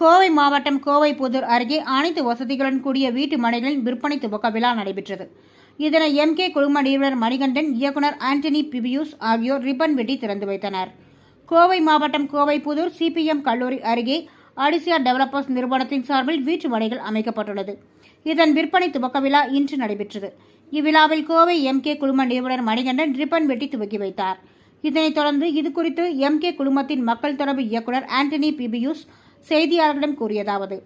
கோவை மாவட்டம் கோவை புதூர் அருகே அனைத்து வசதிகளுடன் கூடிய வீட்டு மனைகளின் விற்பனை துவக்க விழா நடைபெற்றது. இதனை எம்கே குழும நிறுவனர் மணிகண்டன் இயக்குனர் ஆண்டனி பிபியூஸ் ஆகியோர் ரிப்பன் வெட்டி திறந்து வைத்தனர். கோவை மாவட்டம் கோவை புதூர் சிபிஎம் கல்லூரி அருகே அடிசியா டெவலப்பர்ஸ் நிறுவனத்தின் சார்பில் வீட்டு மனைகள் அமைக்கப்பட்டுள்ளது. இதன் விற்பனை துவக்க விழா இன்று நடைபெற்றது. இவ்விழாவில் கோவை எம்கே குழும நிறுவனர் மணிகண்டன் ரிப்பன் வெட்டி துவக்கி வைத்தார். இதனைத் தொடர்ந்து இதுகுறித்து எம்கே குழுமத்தின் மக்கள் தொடர்பு இயக்குனர் ஆண்டனி பிபியூஸ் செய்தியாளர்களிடம் கூறியதாவது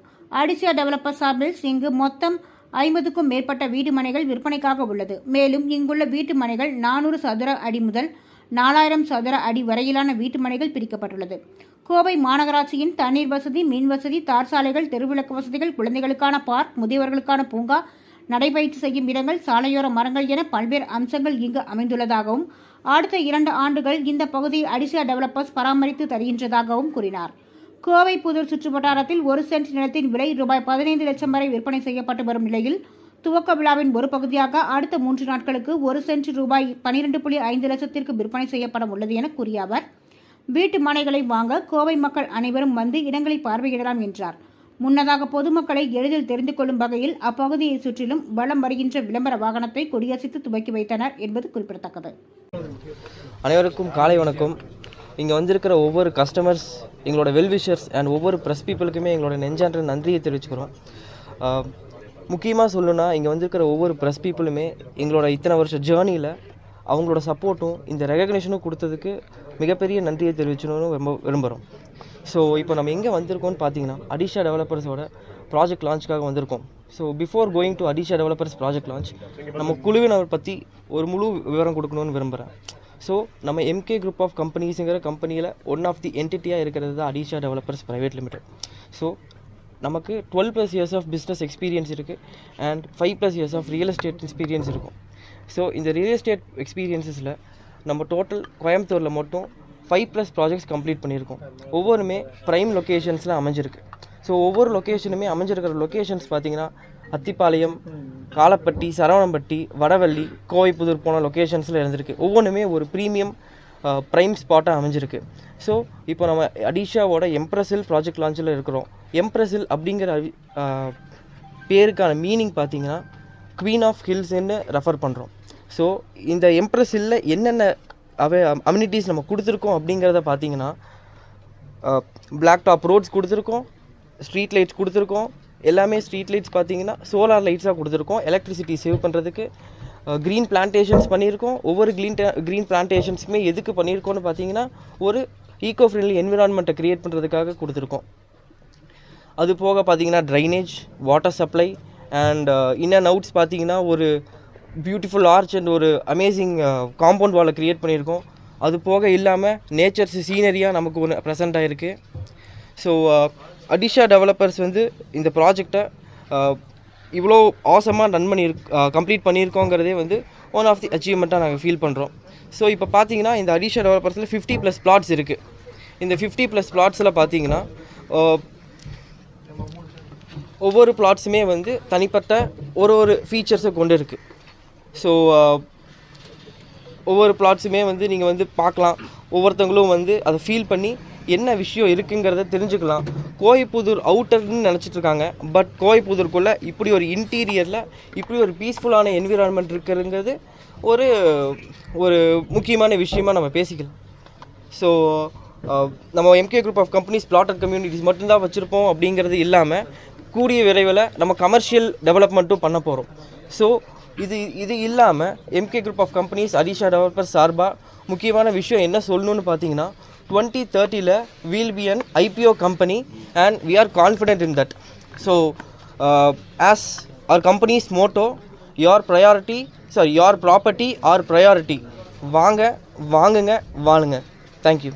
அடிசியா டெவலப்பர் சார்பில் இங்கு மொத்தம் ஐம்பதுக்கும் மேற்பட்ட வீட்டு மனைகள் விற்பனைக்காக உள்ளது. மேலும் இங்குள்ள வீட்டு மனைகள் நானூறு சதுர அடி முதல் நாலாயிரம் சதுர அடி வரையிலான வீட்டு மனைகள் பிரிக்கப்பட்டுள்ளது. கோவை மாநகராட்சியின் தண்ணீர் வசதி மின் வசதி தார் சாலைகள் தெருவிளக்கு வசதிகள் குழந்தைகளுக்கான பார்க் முதியவர்களுக்கான பூங்கா நடைபயிற்சி செய்யும் இடங்கள் சாலையோர மரங்கள் என பல்வேறு அம்சங்கள் இங்கு அமைந்துள்ளதாகவும் அடுத்த இரண்டு ஆண்டுகள் இந்த பகுதியை அடிசியா டெவலப்பர்ஸ் பராமரித்து தருகின்றதாகவும் கூறினார். கோவை புதூர் சுற்றுவட்டாரத்தில் ஒரு சென்ட் நிலத்தின் விலை ரூபாய் பதினைந்து லட்சம் வரை விற்பனை செய்யப்பட்டு வரும் நிலையில் துவக்க விழாவின் ஒரு பகுதியாக அடுத்த மூன்று நாட்களுக்கு ஒரு சென்ட் ரூபாய் பனிரெண்டு புள்ளி ஐந்து லட்சத்திற்கு விற்பனை செய்யப்பட உள்ளது என கூறிய அவர் வீட்டு மனைகளை வாங்க கோவை மக்கள் அனைவரும் வந்து இடங்களை பார்வையிடலாம் என்றார். முன்னதாக பொதுமக்களை எளிதில் தெரிந்து கொள்ளும் வகையில் அப்பகுதியை சுற்றிலும் வலம் வருகின்ற விளம்பர வாகனத்தை கொடியசைத்து துவக்கி வைத்தனர் என்பது குறிப்பிடத்தக்கது. அனைவருக்கும் காலை வணக்கம். இங்கே வந்திருக்கிற ஒவ்வொரு கஸ்டமர்ஸ் எங்களோட வெல்விஷர்ஸ் அண்ட் ஒவ்வொரு ப்ரெஸ் பீப்புளுக்குமே எங்களோட நெஞ்சான்ற நன்றியை தெரிவிச்சுக்கிறோம். முக்கியமாக சொல்லணுன்னா இங்கே வந்திருக்கிற ஒவ்வொரு ப்ரெஸ் பீப்புளுமே எங்களோட இத்தனை வருஷ ஜேர்னியில் அவங்களோட சப்போர்ட்டும் இந்த ரெகக்னேஷனும் கொடுத்ததுக்கு மிகப்பெரிய நன்றியை தெரிவிச்சணும்னு ரொம்ப விரும்புகிறோம் ஸோ இப்போ நம்ம எங்கே வந்திருக்கோம்னு பார்த்தீங்கன்னா அடிஷா டெவலப்பர்ஸோட ப்ராஜெக்ட் லான்ச்சுக்காக வந்திருக்கோம். So before going to Adisha developers project launch நம்ம குழுவினர் பற்றி ஒரு முழு விவரம் கொடுக்கணும்னு விரும்புகிறேன் ஸோ நம்ம எம்கே குரூப் ஆஃப் கம்பெனிஸுங்கிற கம்பெனியில் ஒன் ஆஃப் தி என்டிட்டியாக இருக்கிறது தான் Adisha developers private limited so நமக்கு twelve plus years of business experience இருக்குது and five plus years of real estate experience இருக்கும். ஸோ இந்த ரியல் எஸ்டேட் எக்ஸ்பீரியன்ஸஸில் நம்ம டோட்டல் கோயம்புத்தூரில் மட்டும் ஃபைவ் ப்ளஸ் ப்ராஜெக்ட்ஸ் கம்ப்ளீட் பண்ணியிருக்கோம். ஒவ்வொருமே ப்ரைம் லொக்கேஷன்ஸில் அமைஞ்சிருக்கு. ஸோ ஒவ்வொரு லொக்கேஷனுமே அமைஞ்சிருக்கிற லொக்கேஷன்ஸ் பார்த்தீங்கன்னா அத்திப்பாளையம் காலப்பட்டி சரவணம்பட்டி வடவள்ளி கோவைப்புதூர் போன லொக்கேஷன்ஸில் இருந்திருக்கு. ஒவ்வொன்றுமே ஒரு ப்ரீமியம் ப்ரைம் ஸ்பாட்டாக அமைஞ்சிருக்கு. ஸோ இப்போ நம்ம அடிஷாவோட எம்ப்ரஸில் ப்ராஜெக்ட் லான்ச்சில் இருக்கிறோம். எம்ப்ரஸில் அப்படிங்கிற அவி- பேருக்கான மீனிங் பார்த்தீங்கன்னா குவீன் ஆஃப் ஹில்ஸ்ன்னு ரெஃபர் பண்ணுறோம் ஸோ இந்த எம்ப்ரஸில் என்னென்ன அவை அம்யூனிட்டிஸ் நம்ம கொடுத்துருக்கோம் அப்படிங்கிறத பார்த்தீங்கன்னா பிளாக் டாப் ரோட்ஸ் கொடுத்துருக்கோம் ஸ்ட்ரீட் லைட்ஸ் கொடுத்துருக்கோம் எல்லாமே ஸ்ட்ரீட் லைட்ஸ் பார்த்தீங்கன்னா சோலார் லைட்ஸாக கொடுத்துருக்கோம். எலக்ட்ரிசிட்டி சேவ் பண்ணுறதுக்கு க்ரீன் பிளான்டேஷன்ஸ் பண்ணியிருக்கோம். ஒவ்வொரு க்ரீன் க்ரீன் பிளான்டேஷன்ஸுமே எதுக்கு பண்ணியிருக்கோம்னு பார்த்தீங்கன்னா ஒரு ஈகோ ஃப்ரெண்ட்லி என்விரான்மெண்ட்டை க்ரியேட் பண்ணுறதுக்காக கொடுத்துருக்கோம். அது போக பார்த்தீங்கன்னா drainage water supply and in and outs பார்த்தீங்கன்னா ஒரு பியூட்டிஃபுல் ஆர்ச் அண்ட் ஒரு அமேசிங் காம்பவுண்ட் வாலை க்ரியேட் பண்ணியிருக்கோம். அது போக இல்லாமல் நேச்சர்ஸ் சீனரியாக நமக்கு ஒன்று ப்ரெசென்ட் ஆகிருக்கு ஸோ அடிஷா டெவலப்பர்ஸ் வந்து இந்த ப்ராஜெக்டை இவ்வளோ ஆசமாக ரன் பண்ணி கம்ப்ளீட் பண்ணியிருக்கோங்கிறதே வந்து ஒன் ஆஃப் தி அச்சீவ்மெண்ட்டாக நாங்கள் ஃபீல் பண்ணுறோம் ஸோ இப்போ பார்த்தீங்கன்னா இந்த அடிஷா டெவலப்பர்ஸில் ஃபிஃப்டி ப்ளஸ் பிளாட்ஸ் இருக்குது இந்த ஃபிஃப்டி ப்ளஸ் பிளாட்ஸில் பார்த்தீங்கன்னா ஒவ்வொரு பிளாட்ஸுமே வந்து தனிப்பட்ட ஒரு ஒரு ஃபீச்சர்ஸை கொண்டு இருக்குது ஸோ ஒவ்வொரு பிளாட்ஸுமே வந்து நீங்கள் வந்து பார்க்கலாம். ஒவ்வொருத்தவங்களும் வந்து அதை ஃபீல் பண்ணி என்ன விஷயம் இருக்குங்கிறத தெரிஞ்சுக்கலாம். கோயப்புதூர் அவுட்டர்னு நினச்சிட்டு இருக்காங்க பட் கோயப்புதூருக்குள்ளே இப்படி ஒரு இன்டீரியரில் இப்படி ஒரு பீஸ்ஃபுல்லான என்விரான்மெண்ட் இருக்குங்கிறது ஒரு ஒரு முக்கியமான விஷயமா நம்ம பேசிக்கலாம். ஸோ நம்ம MK group of companies plotted communities மட்டும்தான் வச்சுருப்போம் அப்படிங்கிறது இல்லாமல் கூடிய விரைவில் நம்ம கமர்ஷியல் டெவலப்மெண்ட்டும் பண்ண போகிறோம் ஸோ இது இது இல்லாமல் MK group of companies Adisha developer சார்பாக முக்கியமான விஷயம் என்ன சொல்லணும்னு பார்த்தீங்கன்னா twenty தேர்ட்டியில் we'll be an IPO company and we are confident in that so as our companies motto your priority sorry your property our priority வாங்க வாங்குங்க வாழுங்க. தேங்க்யூ